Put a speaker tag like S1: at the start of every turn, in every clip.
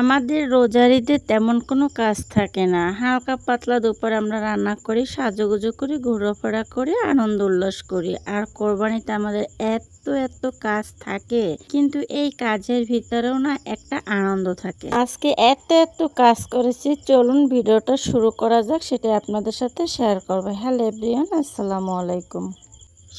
S1: আমাদের রোজারিতে তেমন কোনো কাজ থাকে না। হালকা পাতলা দুপুরে আমরা রান্না করি, সাজুগুজু করি, ঘোরাফেরা করি, আনন্দ উল্লাস করি। আর কোরবানিতে আমাদের এত এত কাজ থাকে, কিন্তু এই কাজের ভিতরেও না একটা আনন্দ থাকে। আজকে এত এত কাজ করেছি, চলুন ভিডিওটা শুরু করা যাক সেটা আপনাদের সাথে শেয়ার করব। হ্যালো এভরিওয়ান, আসসালামু আলাইকুম।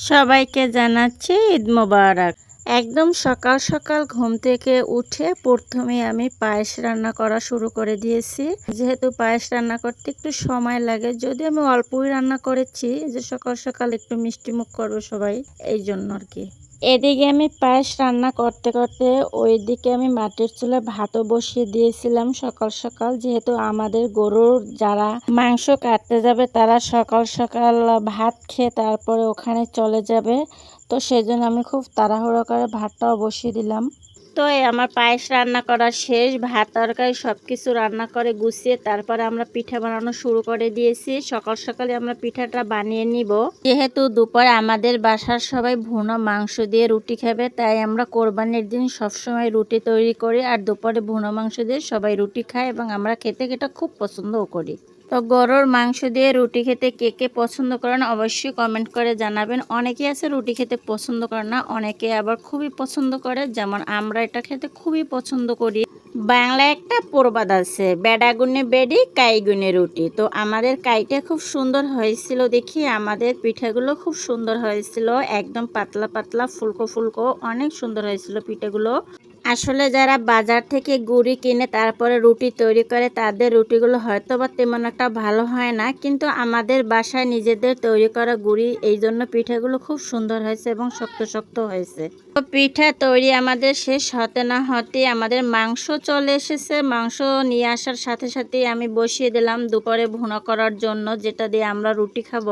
S1: সবাইকে জানাচ্ছি ঈদ মোবারক। একদম সকাল সকাল ঘুম থেকে উঠে প্রথমে আমি পায়েস রান্না করা শুরু করে দিয়েছি। যেহেতু পায়েস রান্না করতে একটু সময় লাগে, যদি আমি অল্পই রান্না করেছি, যে সকাল সকাল একটু মিষ্টি মুখ করব সবাই, এই জন্য আর কি। এদিকে আমি পায়েস রান্না করতে করতে ওইদিকে আমি মাটির চুলে ভাতও বসিয়ে দিয়েছিলাম সকাল সকাল। যেহেতু আমাদের গরুর যারা মাংস কাটতে যাবে, তারা সকাল সকাল ভাত খেয়ে তারপরে ওখানে চলে যাবে। তো সেই জন্য আমি খুব তাড়াহুড়ো করে ভাতটাও বসিয়ে দিলাম। তো আমার পায়েস রান্না করা শেষ, ভাত, তরকারি সব কিছু রান্না করে গুছিয়ে তারপরে আমরা পিঠা বানানো শুরু করে দিয়েছি। সকাল সকালে আমরা পিঠাটা বানিয়ে নিব। যেহেতু দুপুরে আমাদের বাসার সবাই ভুনো মাংস দিয়ে রুটি খাবে, তাই আমরা কোরবানির দিন সবসময় রুটি তৈরি করি আর দুপুরে ভুনো মাংস দিয়ে সবাই রুটি খায় এবং আমরা খেতে খেতে খুব পছন্দও করি। তো গরুর মাংস দিয়ে রুটি খেতে কে কে পছন্দ করেন অবশ্যই কমেন্ট করে জানাবেন। অনেকে আছে রুটি খেতে পছন্দ করে না অনেকে আবার খুবই পছন্দ করে। যেমন আমরা এটা খেতে খুবই পছন্দ করি। বাংলায় একটা প্রবাদ আছে বেডাগুনে বেডি কাইগুনে রুটি। তো আমাদের কাইটা খুব সুন্দর হয়েছিল দেখি, আমাদের পিঠাগুলো খুব সুন্দর হয়েছিল, একদম পাতলা পাতলা, ফুলকো ফুলকো, অনেক সুন্দর হয়েছিল পিঠাগুলো। আসলে যারা বাজার থেকে গুড়ি কিনে তারপরে রুটি তৈরি করে, তাদের রুটিগুলো হয়তো বা তেমন একটা ভালো হয় না। কিন্তু আমাদের বাসায় নিজেদের তৈরি করা গুড়ি, এই জন্য পিঠাগুলো খুব সুন্দর হয়েছে এবং শক্ত শক্ত হয়েছে। তো পিঠা তৈরি আমাদের শেষ হতে না হতে আমাদের মাংস চলে এসেছে। মাংস নিয়ে আসার সাথে সাথেই আমি বসিয়ে দিলাম দুপুরে ভুনা করার জন্য, যেটা দিয়ে আমরা রুটি খাব।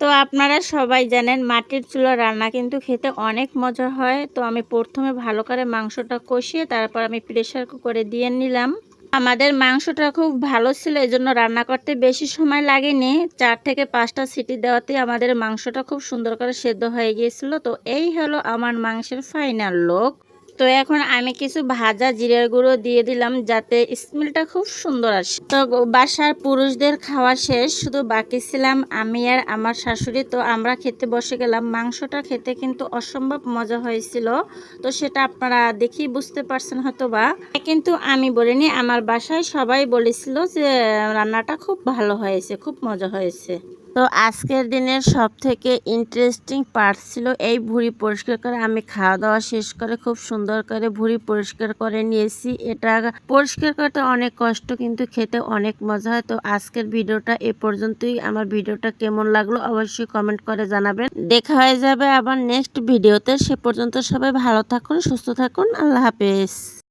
S1: তো আপনারা সবাই জানেন মাটির চুলা রান্না কিন্তু খেতে অনেক মজা হয়। তো আমি প্রথমে ভালো করে মাংসটা কষিয়ে তারপর আমি প্রেশার কুকারে দিয়ে নিলাম। আমাদের মাংসটা খুব ভালো ছিল এই জন্য রান্না করতে বেশি সময় লাগেনি। চার থেকে পাঁচটা সিটি দেওয়াতে আমাদের মাংসটা খুব সুন্দর করে সেদ্ধ হয়ে গিয়েছিল। তো এই হলো আমার মাংসের ফাইনাল লোক তো এখন আমি কিছু ভাজা জিরের গুঁড়ো দিয়ে দিলাম যাতে স্মেলটা খুব সুন্দর আসে। তো বাসার পুরুষদের খাওয়া শেষ, শুধু বাকি ছিলাম আমি আর আমার শাশুড়ি। তো আমরা খেতে বসে গেলাম। মাংসটা খেতে কিন্তু অসম্ভব মজা হয়েছিল। তো সেটা আপনারা দেখি বুঝতে পারছেন হয়তো বা কিন্তু আমি বলিনি, আমার বাসায় সবাই বলেছিল যে রান্নাটা খুব ভালো হয়েছে, খুব মজা হয়েছে। তো আজকের দিনের সব থেকে ইন্টারেস্টিং পার্ট ছিল এই ভুঁড়ি পরিষ্কার করে। আমি খাওয়া দাওয়া শেষ করে খুব সুন্দর করে ভুঁড়ি পরিষ্কার করে নিয়েছি। এটা পরিষ্কার করতে অনেক কষ্ট, কিন্তু খেতে অনেক মজা হয়। তো আজকের ভিডিওটা এ পর্যন্তই। আমার ভিডিওটা কেমন লাগল অবশ্যই কমেন্ট করে জানাবেন। দেখা হয়ে যাবে আবার নেক্সট ভিডিওতে সে পর্যন্ত সবাই ভালো থাকুন, সুস্থ থাকুন। আল্লাহ হাফেজ।